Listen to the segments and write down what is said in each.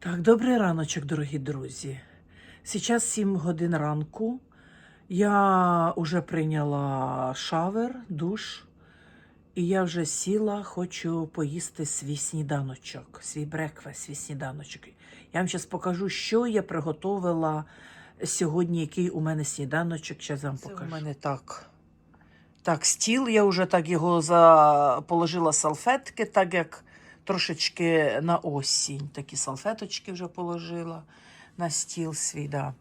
Так, добрий раночок, дорогі друзі. Сейчас 7 годин ранку. Я вже прийняла шавер, душ, і я вже сіла, хочу поїсти свій сніданочок, свій брекфест, свій сніданочок. Я вам зараз покажу, що я приготувала сьогодні, який у мене сніданочок. Зараз вам покажу. У мене так. Так, стіл, я вже так його за... положила салфетки, так як трошечки на осінь. Такі салфеточки вже положила на стіл свій. Да.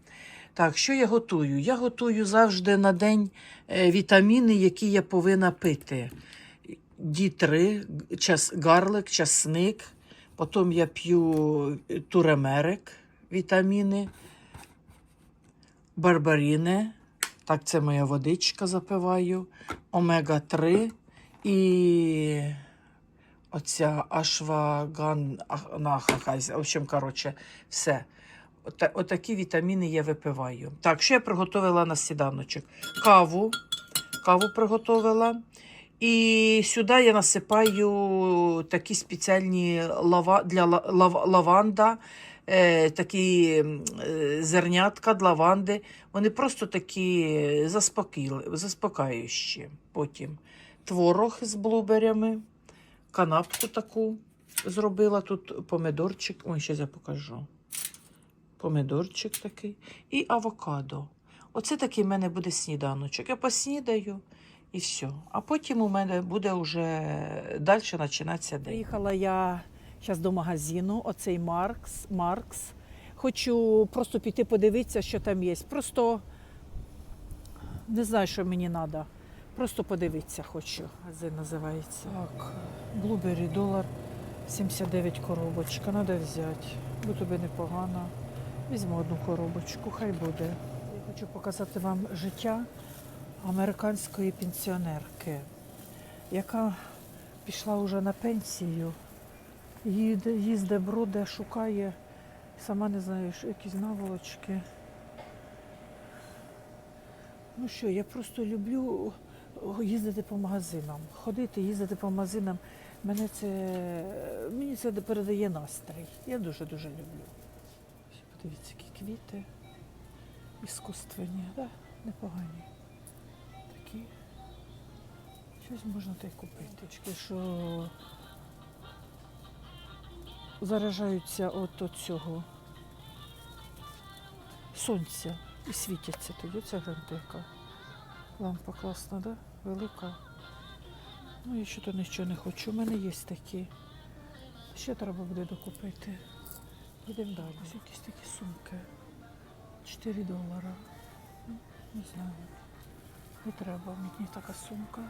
Так, що я готую? Я готую завжди на день е, вітаміни, які я повинна пити. Ді3, час, гарлик, часник. Потім я п'ю е, туремерик, вітаміни, барбаріни. Так, це моя водичка запиваю. Омега-3 і оця ашваган, ах- в общем, коротше, все. Ота- Отакі вітаміни я випиваю. Так, що я приготувала на сніданочок? Каву. Каву приготувала. І сюди я насипаю такі спеціальні лава, для лав, лаванда, е, такі е, зернятка для лаванди. Вони просто такі заспокійли, заспокаюючі. Потім творог з блуберями, канапку таку зробила. Тут помидорчик. Ой, ще я покажу. Помидорчик такий і авокадо. Оце такий в мене буде сніданочок. Я поснідаю і все. А потім у мене буде вже далі починатися день. Приїхала я зараз до магазину, оцей Маркс. Маркс. Хочу просто піти подивитися, що там є. Просто не знаю, що мені треба. Просто подивитися хочу. Магазин називається. Так, Блубері долар 79 коробочка. Треба взяти. Бо тобі непогано. Візьму одну коробочку, хай буде. Я хочу показати вам життя американської пенсіонерки, яка пішла вже на пенсію, їде, їздить, броде, шукає, сама не знаю, якісь наволочки. Ну що, я просто люблю їздити по магазинам, ходити, їздити по магазинам. Мене це, мені це передає настрій. Я дуже-дуже люблю. Подивіться, які квіти іскусственні, да? непогані. Такі. Щось можна та й купити. Тільки Що заражаються от, цього сонця і світяться тоді. Це грантика. Лампа класна, да? Велика. Ну, я що то нічого не хочу. У мене є такі. Ще треба буде докупити. Йдемо далі. Ось якісь такі сумки. 4 долара. Ну, Не знаю. Не треба мені така сумка,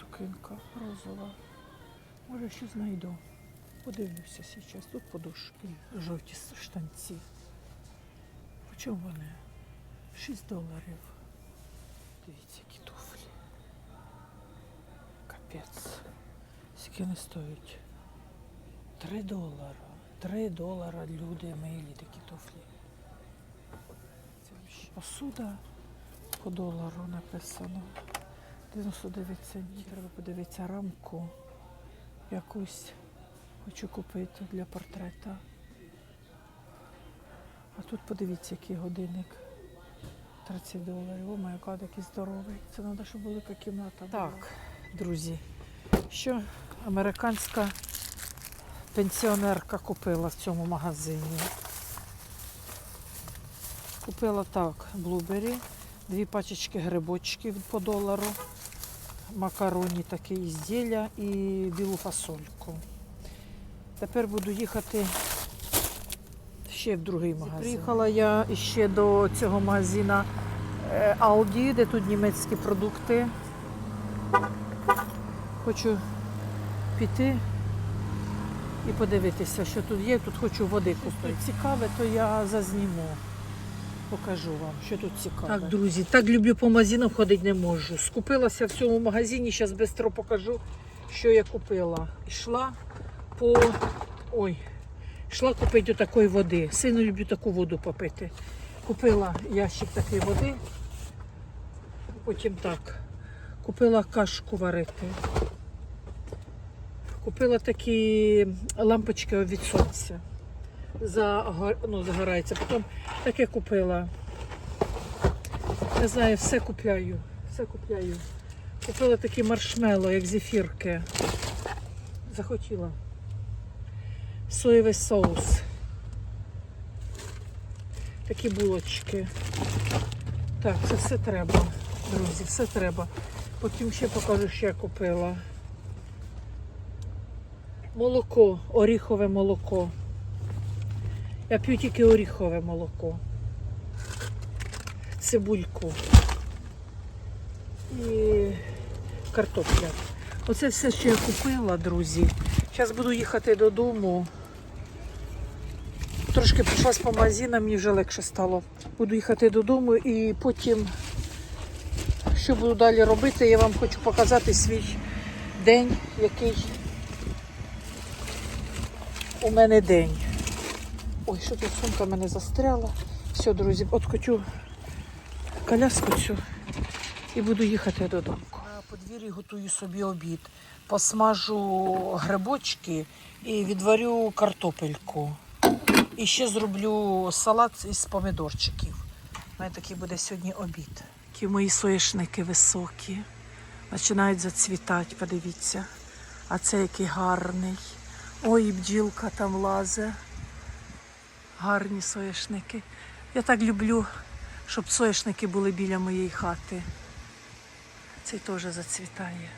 сукинка розова. Може, що знайду. Подивлюся зараз. Тут подушки, жовті штанці. По чому вони? 6 доларів. Дивіться, які. Капець. Скільки вони стоять? 3 долара. 3 долара люди милі такі туфлі. Посуда по долару написано. 99 центів. Треба подивитися рамку якусь. Хочу купити для портрета. А тут подивіться, який годинник. 30 доларів. О, гад, який здоровий. Це треба, щоб велика кімната. була. Друзі, що американська пенсіонерка купила в цьому магазині? Купила так, блубері, дві пачечки грибочків по долару, макароні такі ізділля і білу фасольку. Тепер буду їхати ще в другий магазин. Приїхала я ще до цього магазина е, Aldi, де тут німецькі продукти. Хочу піти і подивитися, що тут є. Тут хочу води купити. Цікаве, то я зазніму. Покажу вам, що тут цікаве. Так, друзі, так люблю по магазинам ходити не можу. Скупилася в цьому магазині, зараз швидко покажу, що я купила. Йшла по. Ой, йшла купити такої води. Сильно люблю таку воду попити. Купила ящик такої води. Потім так. Купила кашку варити. Купила такі лампочки від сонця. загор... ну, загорається. Потім таке купила. Не знаю, все купляю. Все купляю. Купила такі маршмело, як зефірки. Захотіла. Соєвий соус. Такі булочки. Так, це все треба, друзі, все треба. Потім ще покажу, що я купила. Молоко, оріхове молоко. Я п'ю тільки оріхове молоко. Цибульку. І картопля. Оце все, що я купила, друзі. Зараз буду їхати додому. Трошки пройшлась по магазинам, мені вже легше стало. Буду їхати додому і потім, що буду далі робити, я вам хочу показати свій день, який у мене день. Ой, що тут сумка в мене застряла. Все, друзі, откочу коляску цю і буду їхати додому. На подвір'ї готую собі обід. Посмажу грибочки і відварю картопельку. І ще зроблю салат із помідорчиків. У мене такий буде сьогодні обід. Які мої соєшники високі. Починають зацвітати, подивіться. А це який гарний. Ой, бджілка там лазе. Гарні соєшники. Я так люблю, щоб соєшники були біля моєї хати. Цей теж зацвітає.